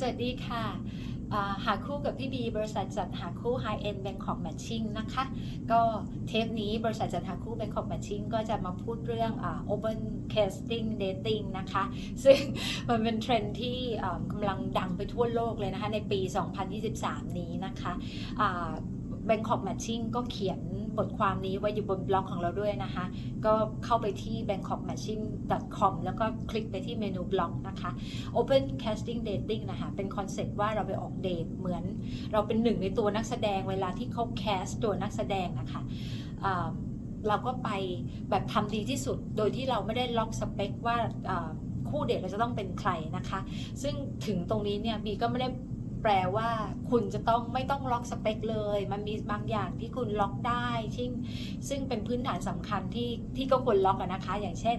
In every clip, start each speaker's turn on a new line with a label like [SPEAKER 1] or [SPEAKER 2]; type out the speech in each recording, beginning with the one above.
[SPEAKER 1] สวัสดีค่ะ หาคู่กับพี่บี บริษัทจัดหาคู่ High End Bangkok Matching นะคะ ก็เทปนี้บริษัทจัดหาคู่ Bangkok Matching ก็จะมาพูดเรื่องอา Open Casting Dating นะคะ ซึ่งมันเป็นเทรนที่กำลังดังไปทั่วโลกเลยนะคะ ในปี 2023 นี้นะคะ Bangkok Matching ก็เขียนบทความนี้ไว้อยู่บนบล็อกของเราด้วยนะคะ ก็เข้าไปที่ bangkokmatching.com แล้วก็คลิกไปที่เมนูบล็อกนะคะ Open Casting Dating นะคะ เป็นคอนเซ็ปต์ว่าเราไปออกเดทเหมือน เราเป็นหนึ่งในตัวนักแสดงเวลาที่เขาแคสตัวนักแสดงนะคะเราก็ไปแบบทำดีที่สุด โดยที่เราไม่ได้ล็อกสเปคว่าคู่เดทเราจะต้องเป็นใครนะคะ ซึ่งถึงตรงนี้เนี่ยบีก็ไม่ได้ แปลว่าคุณจะต้องไม่ต้องล็อกสเปคเลย มันมีบางอย่างที่คุณล็อกได้ซึ่งซึ่งเป็นพื้นฐานสำคัญที่ที่ก็ควรล็อกนะคะ อย่างเช่น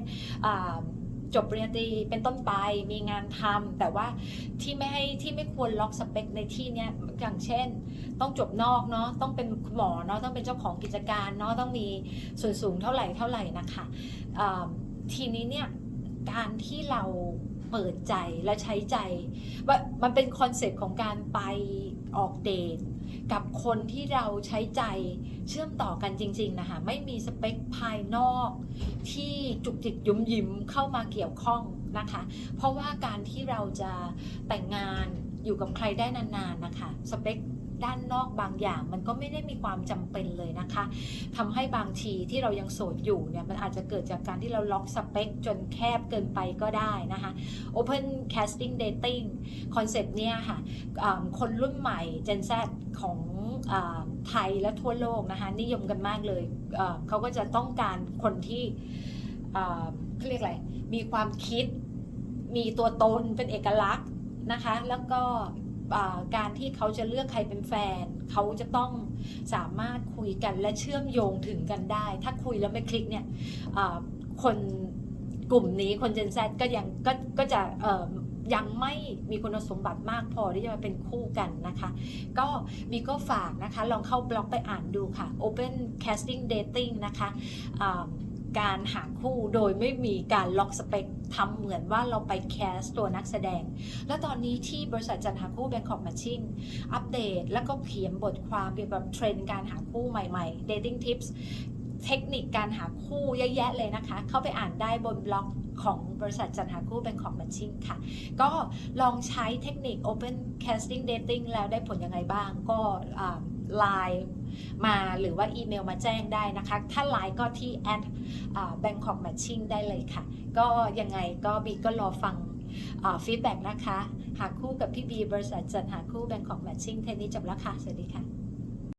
[SPEAKER 1] จบปริญญาตรีเป็นต้นไปมีงานทำแต่ว่าที่ไม่ให้ที่ไม่ควรล็อกสเปคในที่เนี้ยอย่างเช่น ต้องจบนอกเนาะต้องเป็นคุณหมอเนาะต้องเป็นเจ้าของกิจการเนาะต้องมีส่วนสูงเท่าไหร่เท่าไหร่นะคะทีนี้เนี่ยการที่เรา เปิดใจและใช้ใจว่ามันเป็นคอนเซ็ปต์ของการไปออกเดทกับคนที่เราใช้ใจเชื่อมต่อกันจริง ๆนะคะไม่มีสเปคภายนอก ที่จุกจิกยุ้มยิ้มเข้ามาเกี่ยวข้องนะคะ เพราะว่าการที่เราจะแต่งงานอยู่กับใครได้นานๆนะคะสเปค ด้านนอกบางอย่าง มันก็ไม่ได้มีความจำเป็นเลยนะคะทำให้บางทีที่เรายังโสดอยู่เนี่ยมันอาจจะเกิดจากการที่เราล็อกสเปคจนแคบเกินไปก็ได้นะคะ Open Casting Dating คอนเซปต์เนี่ยค่ะคนรุ่นใหม่ Gen Z ของอไทยและทั่วโลกนะคะ นิยมกันมากเลยเขาก็จะต้องการคนที่เขาเรียกอะไร มีความคิด มีตัวตนเป็นเอกลักษณ์นะคะ แล้วก็ การที่เขาจะเลือกใครเป็นแฟน เขาจะต้องสามารถคุยกันและเชื่อมโยงถึงกันได้ ถ้าคุยแล้วไม่คลิกเนี่ยคนกลุ่มนี้คน Gen Z ก็ยังก็ก็จะยังไม่มีคุณสมบัติมากพอที่จะมาเป็นคู่กันนะคะ ก็มีก็ฝากนะคะ ลองเข้าบล็อกไปอ่านดูค่ะ Open Casting Dating นะคะ การหาคู่โดยไม่มีการล็อกสเปคทำเหมือนว่าเราไปแคสตัวนักแสดง แล้วตอนนี้ที่บริษัทจันหาคู่ Bangkok Matching อัปเดตแล้วก็เขียนบทความเกี่ยวกับเทรนด์การหาคู่ใหม่ๆ dating tips เทคนิคการหาคู่เยอะแยะเลยนะคะ เข้าไปอ่านได้บนบล็อกของบริษัทจันหาคู่ Bangkok Matching ค่ะ ก็ลองใช้เทคนิค Open Casting Dating แล้วได้ผลยังไงบ้างก็ ไลน์มาหรือว่าอีเมลมาแจ้งได้นะคะ ถ้าไลน์ก็ที่ at Bangkok Matching ได้เลยค่ะ ก็ยังไงก็บีก็รอฟังฟีดแบ็กนะคะ หาคู่กับพี่บีบริษัทจัดหาคู่ Bangkok Matching เทนนี้จบแล้วค่ะ สวัสดีค่ะ